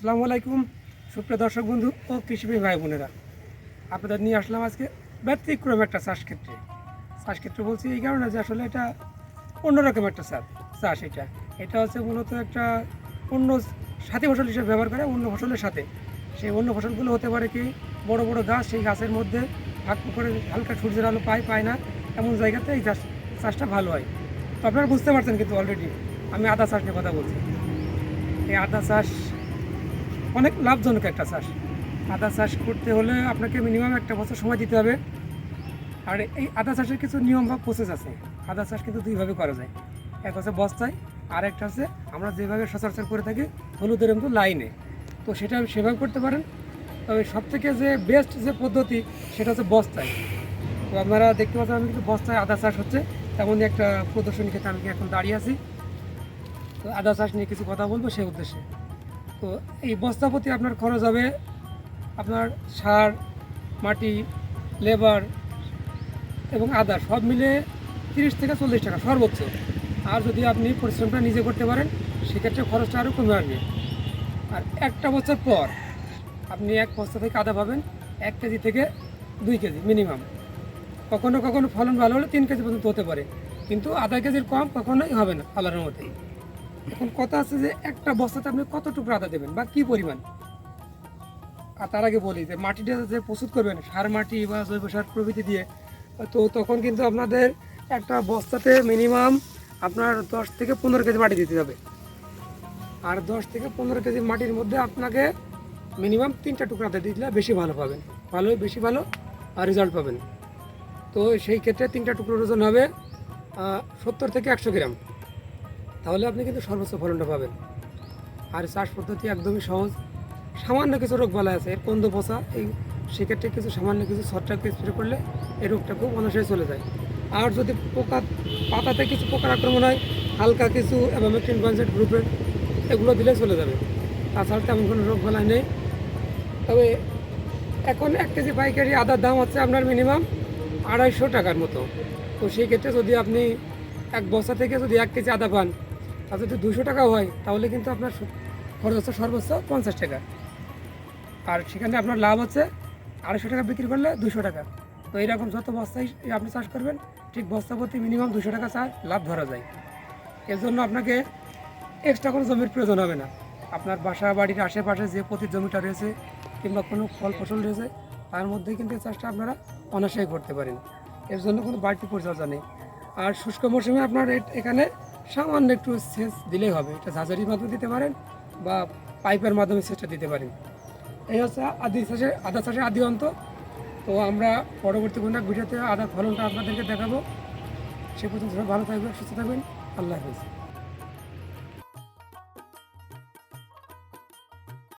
আসসালামু আলাইকুম, সুপ্রিয় দর্শক বন্ধু ও কৃষিপ্রেমী ভাই বোনেরা। আপনাদের নিয়ে আসলাম আজকে ব্যতিক্রম একটা চাষ ক্ষেত্রে। চাষ ক্ষেত্রে বলছি এই কারণে যে আসলে এটা অন্যরকম একটা চাষ চাষ এটা। এটা হচ্ছে মূলত একটা অন্য সাথী ফসল হিসেবে ব্যবহার করে অন্য ফসলের সাথে। সেই অন্য ফসলগুলো হতে পারে কি বড় বড় গাছ, সেই গাছের মধ্যে ভাগ করে হালকা সূর্যের আলো পায় পায় না, এমন জায়গাতে এই চাষ চাষটা ভালো হয়। তো আপনারা বুঝতে পারছেন কিন্তু অলরেডি আমি আদা চাষ নিয়ে কথা বলছি। এই আদা চাষ অনেক লাভজনক একটা চাষ। আদা চাষ করতে হলে আপনাকে মিনিমাম একটা বছর সময় দিতে হবে। আর এই আদা চাষের কিছু নিয়ম বা প্রসেস আছে। আদা চাষ কিন্তু দুইভাবে করা যায়। এক হচ্ছে বস্তায়, আর একটা হচ্ছে আমরা যেভাবে সচরাচর করে থাকি হলুদের মতো লাইনে। তো সেটা সেভাবে করতে পারেন। তবে সবথেকে যে বেস্ট যে পদ্ধতি, সেটা হচ্ছে বস্তায়। তো আপনারা দেখতে পাচ্ছেন আমি কিন্তু বস্তায় আদা চাষ হচ্ছে। তেমনই একটা প্রদর্শনী ক্ষেত্রে আমি এখন দাঁড়িয়ে আছি। তো আদা চাষ নিয়ে কিছু কথা বলব সেই উদ্দেশ্যে। তো এই বস্তা প্রতি আপনার খরচ হবে আপনার সার, মাটি, লেবার এবং আদা সব মিলে তিরিশ থেকে চল্লিশ টাকা সর্বোচ্চ। আর যদি আপনি পরিশ্রমটা নিজে করতে পারেন, সেক্ষেত্রে খরচটা আরও কমে আসবে। আর একটা বছর পর আপনি এক বস্তা থেকে আদা পাবেন, এক কেজি থেকে দুই কেজি মিনিমাম। কখনো কখনো ফলন ভালো হলে তিন কেজি পর্যন্ত হতে পারে। কিন্তু আধা কেজির কম কখনোই হবে না, আল্লাহর মতে এখন কথা আছে যে একটা বস্তাতে আপনি কত টুকরো আদা দেবেন বা কি পরিমাণ? আর তার আগে বলি যে মাটিটা যে প্রস্তুত করবেন, সার মাটি বা জৈব সার প্রভৃতি দিয়ে, তো তখন কিন্তু আপনাদের একটা বস্তাতে মিনিমাম আপনার দশ থেকে পনেরো কেজি মাটি দিতে হবে। আর দশ থেকে পনেরো কেজি মাটির মধ্যে আপনাকে মিনিমাম তিনটা টুকরা আদা দিলে বেশি ভালো পাবেন। ভালো বেশি ভালো, আর রেজাল্ট পাবেন। তো সেই ক্ষেত্রে তিনটা টুকরোর ওজন হবে সত্তর থেকে একশো গ্রাম। তাহলে আপনি কিন্তু সর্বোচ্চ ফলনটা পাবেন। আর চাষ পদ্ধতি একদমই সহজ। সামান্য কিছু রোগ বলা আছে এর কন্দ পচা, এই সেক্ষেত্রে কিছু সামান্য কিছু ছত্রাক স্প্রে করলে এই রোগটা খুব অনায়াসে চলে যায়। আর যদি পোকা, পাতাতে কিছু পোকার আক্রমণ হয়, হালকা কিছু অ্যাবামেকটিন কনসেন্ট গ্রুপের এগুলো দিলে চলে যাবে। তাছাড়া তেমন কোনো রোগ বলা নেই। তবে এখন এক কেজি পাইকারি আদার দাম হচ্ছে আপনার মিনিমাম আড়াইশো টাকার মতো। তো সেই ক্ষেত্রে যদি আপনি এক বস্তা থেকে যদি এক কেজি আদা পান তা যদি দুশো টাকা হয়, তাহলে কিন্তু আপনার খরচ হচ্ছে সর্বোচ্চ পঞ্চাশ টাকা। আর সেখানে আপনার লাভ হচ্ছে আড়াইশো টাকা বিক্রি করলে দুশো টাকা। তো এইরকম যত বস্তাই আপনি চাষ করবেন, ঠিক বস্তা প্রতি মিনিমাম দুশো টাকা চাষ লাভ ধরা যায়। এর জন্য আপনাকে এক্সট্রা কোনো জমির প্রয়োজন হবে না। আপনার বাসা, বাড়ির আশেপাশে যে প্রতি জমিটা রয়েছে কিংবা কোনো ফল ফসল রয়েছে, তার মধ্যেই কিন্তু এই চাষটা আপনারা অনায়াসেই করতে পারেন। এর জন্য কোনো বাড়তি পরিচর্যা নেই। আর শুষ্ক মৌসুমে আপনার এখানে সামান্য একটু সেচ দিলেই হবে। এটা ঝাঁঝারির মাধ্যমে দিতে পারেন বা পাইপের মাধ্যমে সেচটা দিতে পারেন। এই হচ্ছে আদি চাষের আদা চাষের আদি অন্ত। তো আমরা পরবর্তী কোনো এক ভিডিওতে আদার ফলনটা আপনাদেরকে দেখাবো। সে পর্যন্ত ভালো থাকবেন, সুস্থ থাকবেন। আল্লাহ হাফিজ।